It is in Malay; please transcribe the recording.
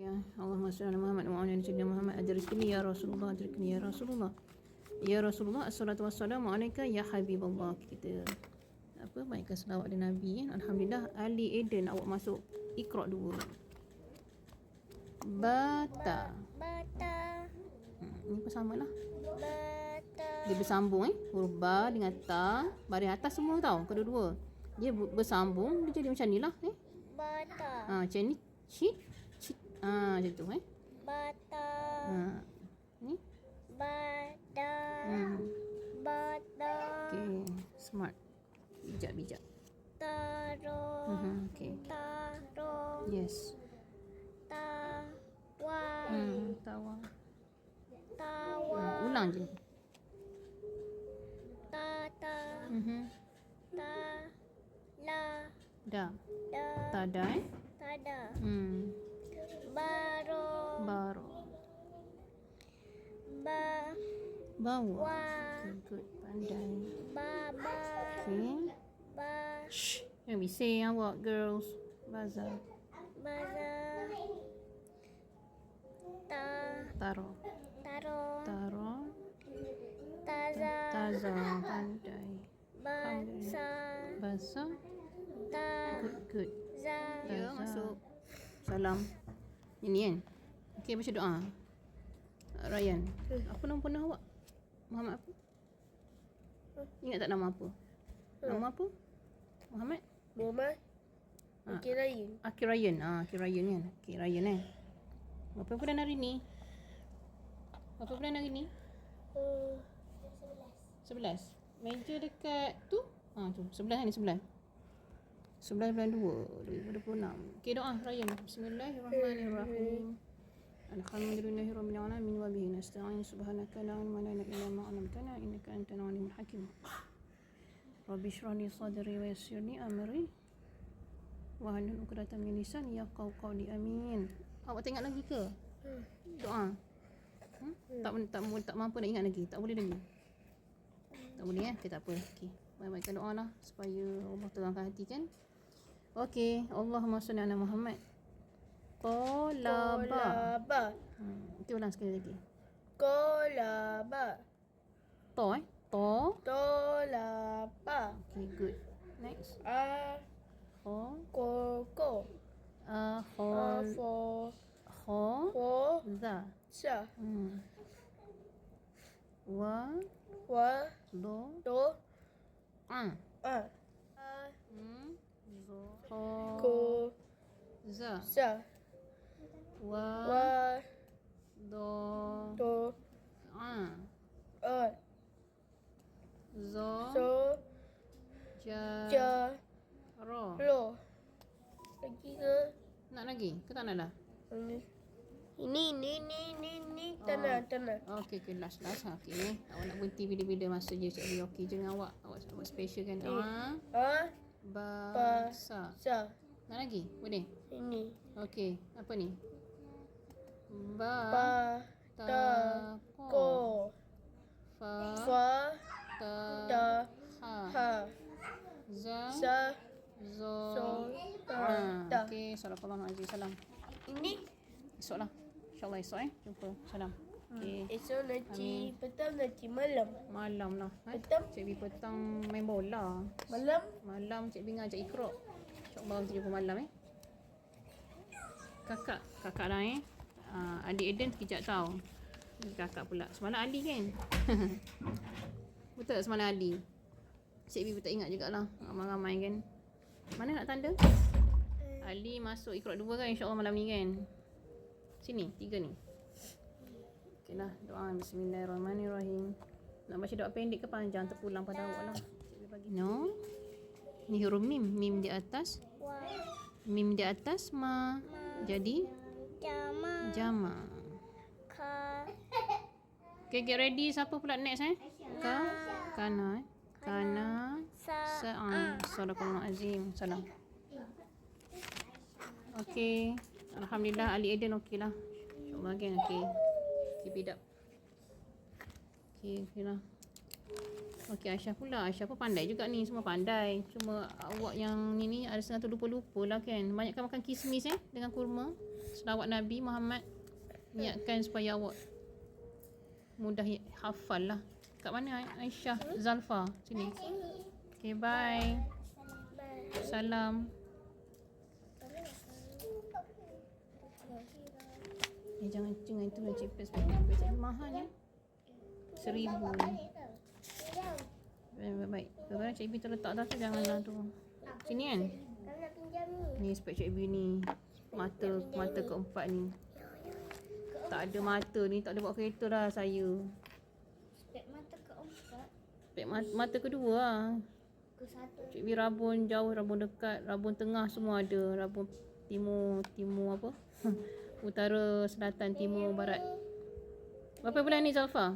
Ya, Allahumma salli ala Muhammad wa ala ali sayyidina Muhammad adrikni ya Rasulullah adrikni ya Rasulullah. Ya Rasulullah assalatu wassalamu alayka ya Habibullah kita apa baikkan selawat dan Nabi ya. Alhamdulillah Ali Eden awak masuk Iqra dua. Bata. Bata, Hmm, ini pun sama lah. bata, Dia bersambung eh. Huruf ba dengan ta. Baris atas semua tau. Kedua-dua. Dia bu- bersambung. Dia jadi macam ni lah eh. bata, Ha, macam ni. Cik. Cik. Ha, macam tu eh. bata, Ha. Ni. bata, Hmm. bata, Okay. Smart. Bijak-bijak. taro, Hmm. Okay. taro, Yes. tawa, Hmm. Tawa. tawa, Hmm. Ulang je. tata, Hmm. ta, la, Dah. da, Tada eh. tada, Hmm. Baro, Baru. ba, Bawa. wa, Okay, good. Pandai. baba, Okay. ba, Shh. Jangan bising awak girls. Bazar. baza, ta, Taro. taro, Taro. taza, Taza. Pandai. basa, Basah. ta, Good, good. za, Ya, masuk. Salam. Ini kan? Okey, baca doa. Ryan. Apa nama pernah awak? Muhammad apa? Ingat tak nama apa? Nama apa? Muhammad? Muhammad, Ha. Okey lain. Akhir Ryan. Ah, Akhir Ryan kan? Okey, Ryan eh. Berapa bulan hari ni? Berapa bulan hari ni? Uh, 11. Meja dekat tu? Ha, tu. Sebelah ni, sebelah. 11 bulan 2, 2026. Okey, doa Ryan. Bismillahirrahmanirrahim. Alhamdulillahi alamin wa bihi nasta'in subhanaka la ilma lana illa ma 'allamtana innaka antal alimul hakim. Rabbi shrah li sadri wa yassir li amri wa halul 'uqdatam min lisani yafqahu qawli amin. Awak tengok lagi ke? Doa. Hmm? Tak tak, tak mampu nak ingat lagi. Tak boleh lagi. Tak boleh eh? Okay, tak apa. Okey. Baik-baikkan doa lah supaya Allah terangkan hati kan. Okey. Allahumma salli ala Muhammad. Qalaba. kolaba, Hmm. Kita ulang sekali lagi. kolaba, To eh. To. tolapa, Okay, good. Next. a, Ho. koko, A. a, Ho. fo, Ho. fo, Za. sa, Hmm. Wa. wa, Do. do, A. a, Wa. wa, Do. do, A. a, Zo. so, Ja. ja, Ro. lo. Lagi ke? Nak lagi? Ke tak nak dah? Ini, ini, ini, ini, ini, tanah, tanah. Okey, okay, last last. Ha, okey. Awak nak berhenti bila-bila masa je cik. Okey, jangan awak. Awak, awak special kan. Ah. A, Ba. Ba. Sa. sa, Nak lagi? Boleh? ini. Okey. Apa ni? Ba. Pa, Ta. ta, Ko. Fa. fa, Ta. ta, Ha. ha, Za. sa, Zo. so, ta, Ha. ta. Okey. Assalamualaikum. Salam. Ini Esok lah. InsyaAllah esok eh. Jumpa. Salam. Okey. esok nanti petang nanti malam. Malam lah. Eh? Petang? Cik B petang main bola. Malam Malam Cik B ngajak ikhrok. InsyaAllah kita jumpa malam eh. Kakak. Kakak lah eh. Uh, adik Eden sekejap tau. Ni Kakak pula. Semalam Ali kan? Betul tak semalam Ali? Cik B pun tak ingat jugalah. Ramai-ramai kan. Mana nak tanda? Ali masuk ikhrok dua kan insyaAllah malam ni kan? Sini. Tiga ni. Okey lah. Doa. Bismillahirrahmanirrahim. Nak baca doa pendek ke panjang? Terpulang pada awak lah. Cik B bagi. No. Ni huruf mim. Mim di atas. wa Mim di atas ma. Jadi jama jama. ka Okay, get ready. Siapa pula next eh? Ka. Kana eh. Kana. sa Sa'a. Sadaqallahu azim. Salam. Okay. Alhamdulillah Ali Eden okey lah. InsyaAllah kan okay. Keep it up. Okay, okay lah. Okey Aisyah pula. Aisyah pun pandai juga ni. Semua pandai. Cuma awak yang ni ni ada tu lupa-lupa lah kan. Banyakkan makan kismis eh dengan kurma. Selawat Nabi Muhammad. Niatkan supaya awak mudah hafal lah. Kat mana Ai- Aisyah? Zalfa. Sini. Okay bye. Salam. Eh jangan itu nak cipta sebab mahal ya. Seribu. Baik, baik, baik. Kadang-kadang Cik Ibi terletak dah tu janganlah tu. Sini kan? Pinjam ni. Spek Cik Ibi ni. Mata mata keempat ni. Tak ada mata ni, tak ada bawa kereta dah saya. Spek mata keempat. Spek mata, mata kedua lah. Ke satu. Cik Ibi rabun jauh, rabun dekat, rabun tengah semua ada. Rabun timur, timur apa? Utara, selatan, timur, barat. Berapa bulan ni Zalfa?